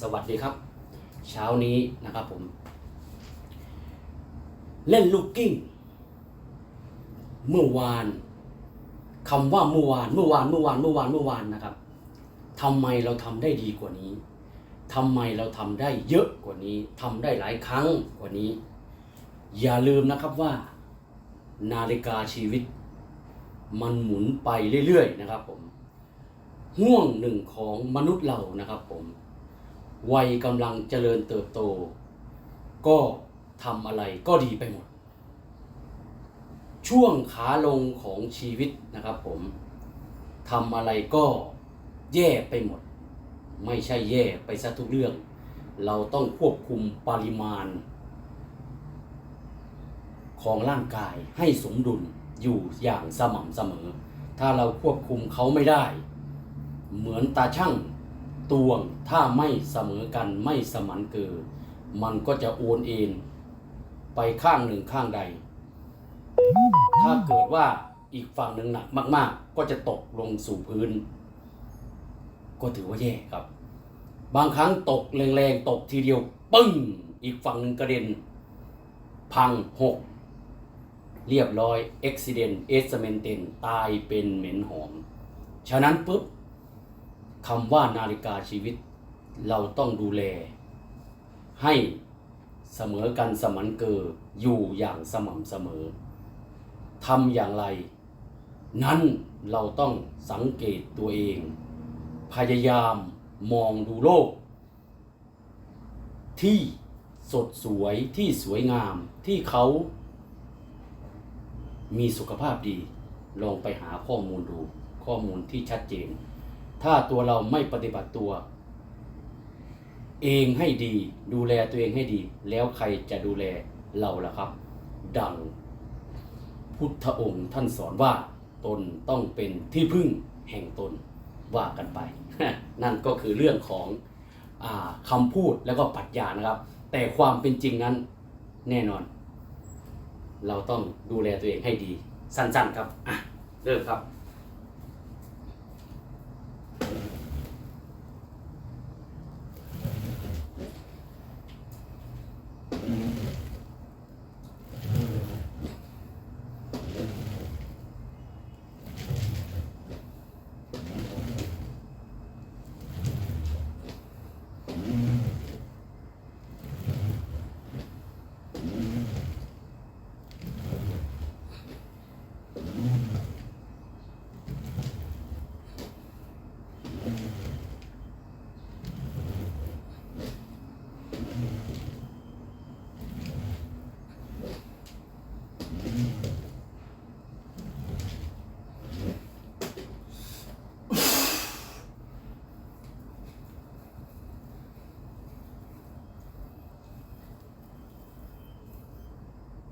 สวัสดีครับ เช้านี้นะครับผม เล่นลูกกิ้ง เมื่อวานคำว่าเมื่อวาน เมื่อวานเมื่อวานเมื่อวานเมื่อวานนะครับทำไมเราทำได้ดีกว่านี้ทำไมเราทำได้เยอะกว่านี้ทำได้หลายครั้งกว่านี้ อย่าลืมนะครับว่า นาฬิกาชีวิต มันหมุนไปเรื่อยๆนะครับผมห่วงหนึ่งของมนุษย์เรานะครับผม วัยกำลังเจริญเติบโต ก็ทำอะไรก็ดีไปหมด ช่วงขาลงของชีวิตนะครับผมทำอะไรก็แย่ไปหมด ไม่ใช่แย่ไปซะทุกเรื่อง เราต้องควบคุมปริมาณ ของร่างกายให้สมดุลอยู่อย่างสม่ำเสมอ ถ้าเราควบคุมเขาไม่ได้ เหมือนตาช่าง ตวงถ้าไม่เสมอกันไม่สมันเกินมันก็จะโอนเอ็นไปข้างหนึ่งข้างใด ถ้าเกิดว่าอีกฝั่งหนึ่งหนักมาก ๆ ก็จะตกลงสู่พื้น ก็ถือว่าแย่ครับ บางครั้งตกแรงๆตกทีเดียวปึ้ง อีกฝั่งหนึ่งกระเด็น พังหก เรียบร้อยเอ็กซิเดนเอสเมนเตนตายเป็นเหม็นหอม ฉะนั้นปุ๊บ คำว่านาฬิกาชีวิต เราต้องดูแล ให้เสมอกันสมันเกออยู่อย่างสม่ำเสมอทำอย่างไร นั้นเราต้องสังเกตตัวเอง พยายามมองดูโลก ที่สดสวยที่สวยงามที่เขามีสุขภาพดี ลองไปหาข้อมูลดูข้อมูลที่ชัดเจน ถ้าตัวเราไม่ปฏิบัติตัว เองให้ดีดูแลตัวเองให้ดี แล้วใครจะดูแลเราล่ะครับ ดัง พุทธองค์ท่านสอนว่าตนต้องเป็นที่พึ่งแห่งตนว่ากันไป นั่นก็คือเรื่องของอคำพูดแล้วก็ปรัชญานะครับ แต่ความเป็นจริงนั้นแน่นอน เราต้องดูแลตัวเองให้ดี สั้นๆครับอะเริ่มครับ